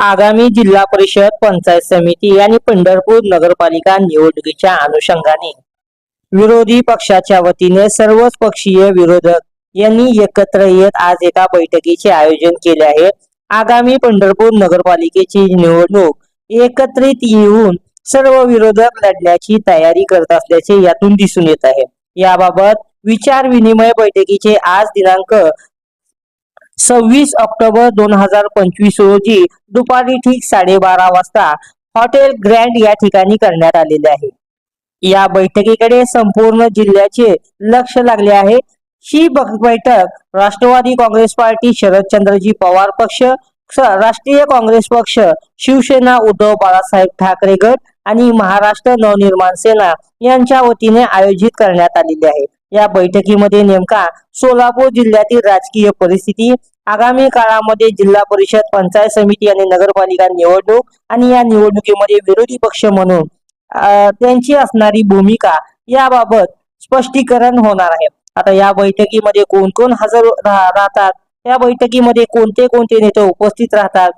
आगामी जिल्हा परिषद पंचायत समिती आणि पंढरपूर नगरपालिका निवडणुकीच्या अनुषंगाने विरोधी पक्षाच्या वतीने सर्वच पक्षीय विरोधक यांनी एकत्र येत आज एका बैठकीचे आयोजन केले आहे. आगामी पंढरपूर नगरपालिकेची निवडणूक एकत्रित येऊन सर्व विरोधक लढण्याची तयारी करत असल्याचे यातून दिसून येत आहे. याबाबत विचार विनिमय बैठकीचे आज दिनांक सव्वीस ऑक्टोबर दोन हजार पंचवीस रोजी दुपारी ठीक साडेबारा वाजता हॉटेल ग्रँड या ठिकाणी करण्यात आलेले आहे. या बैठकीकडे संपूर्ण जिल्ह्याचे लक्ष लागले आहे. ही बैठक राष्ट्रवादी काँग्रेस पार्टी शरदचंद्रजी पवार पक्ष राष्ट्रीय काँग्रेस पक्ष शिवसेना उद्धव बाळासाहेब ठाकरे गट आणि महाराष्ट्र नवनिर्माण सेना यांच्या वतीने आयोजित करण्यात आलेली आहे. या बैठकीमध्ये नेमका सोलापूर जिल्ह्यातील राजकीय परिस्थिती आगामी काळामध्ये जिल्हा परिषद पंचायत समिती आणि नगरपालिका निवडणूक आणि या निवडणुकीमध्ये विरोधी पक्ष म्हणून त्यांची असणारी भूमिका याबाबत स्पष्टीकरण होणार आहे. आता या बैठकीमध्ये कोण कोण हजर राहतात? या बैठकीमध्ये कोणते कोणते नेते उपस्थित राहतात?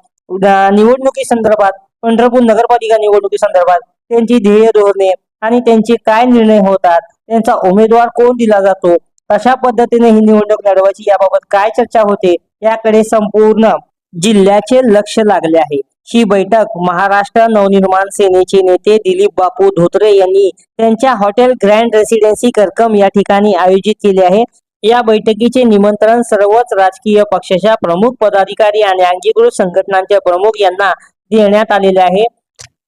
निवडणुकी संदर्भात पंढरपूर नगरपालिका निवडणुकी संदर्भात त्यांची ध्येय धोरणे आणि त्यांचे काय निर्णय होतात? त्यांचा उमेदवार कोण दिला जातो? कशा पद्धतीने ही निवडणूक लढवायची? याबाबत काय चर्चा होते? याकडे संपूर्ण जिल्ह्याचे लक्ष लागले आहे. ही बैठक महाराष्ट्र नवनिर्माण सेनेचे नेते दिलीप बापू धोत्रे यांनी त्यांच्या हॉटेल ग्रँड रेसिडेन्सी करकम या ठिकाणी आयोजित केले आहे. या बैठकीचे निमंत्रण सर्वच राजकीय पक्षाच्या प्रमुख पदाधिकारी आणि अंगीकृत संघटनांच्या प्रमुख यांना देण्यात आलेले आहे.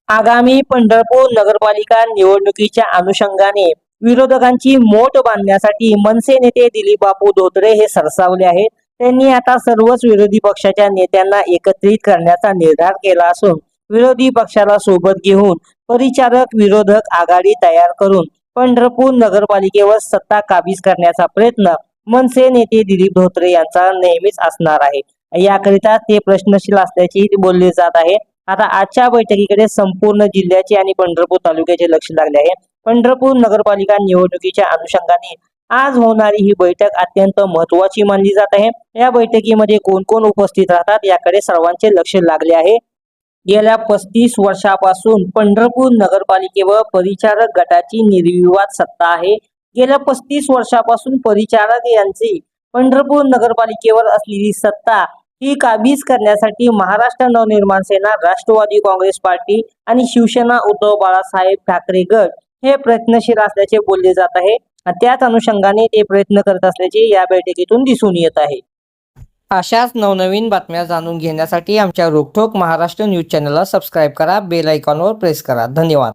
आगामी पंढरपूर नगरपालिका निवडणुकीच्या अनुषंगाने विरोधकांची मोट बांधण्यासाठी मनसे नेते दिलीप बापू धोत्रे हे सरसावले आहेत. त्यांनी आता सर्वच विरोधी पक्षाच्या नेत्यांना एकत्रित करण्याचा निर्धार केला असून विरोधी पक्षाला सोबत घेऊन परिचारक विरोधक आघाडी तयार करून पंढरपूर नगरपालिकेवर सत्ता काबीज करण्याचा प्रयत्न मनसे नेते दिलीप धोत्रे यांचा नेहमीच असणार आहे. याकरिता ते प्रश्नशील असल्याचे बोलले जात आहे. आता आजच्या बैठकीकडे संपूर्ण जिल्ह्याचे आणि पंढरपूर तालुक्याचे लक्ष लागले आहे. पंढरपूर नगरपालिका निवडणुकीच्या अनुषंगाने आज होणारी ही बैठक अत्यंत महत्वाची मानली जात आहे. या बैठकीमध्ये कोण कोण उपस्थित राहतात याकडे सर्वांचे लक्ष लागले आहे. गेल्या पस्तीस वर्षापासून पंढरपूर नगरपालिकेवर परिचारक गटाची निर्विवाद सत्ता आहे. गेल्या पस्तीस वर्षापासून परिचारक यांची पंढरपूर नगरपालिकेवर असलेली सत्ता ही काबीज करण्यासाठी महाराष्ट्र नवनिर्माण सेना राष्ट्रवादी काँग्रेस पार्टी आणि शिवसेना उद्धव बाळासाहेब ठाकरे गट हे प्रयत्नशील असल्याचे बोलले जात आहे. त्याच अनुषंगाने ते प्रयत्न करत असल्याचे या बैठकीतून दिसून येत आहे. अशाच नवनवीन बातम्या जाणून घेण्यासाठी आमच्या रोखोक महाराष्ट्र न्यूज चॅनलला सबस्क्राईब करा बेल आयकॉनवर प्रेस करा. धन्यवाद.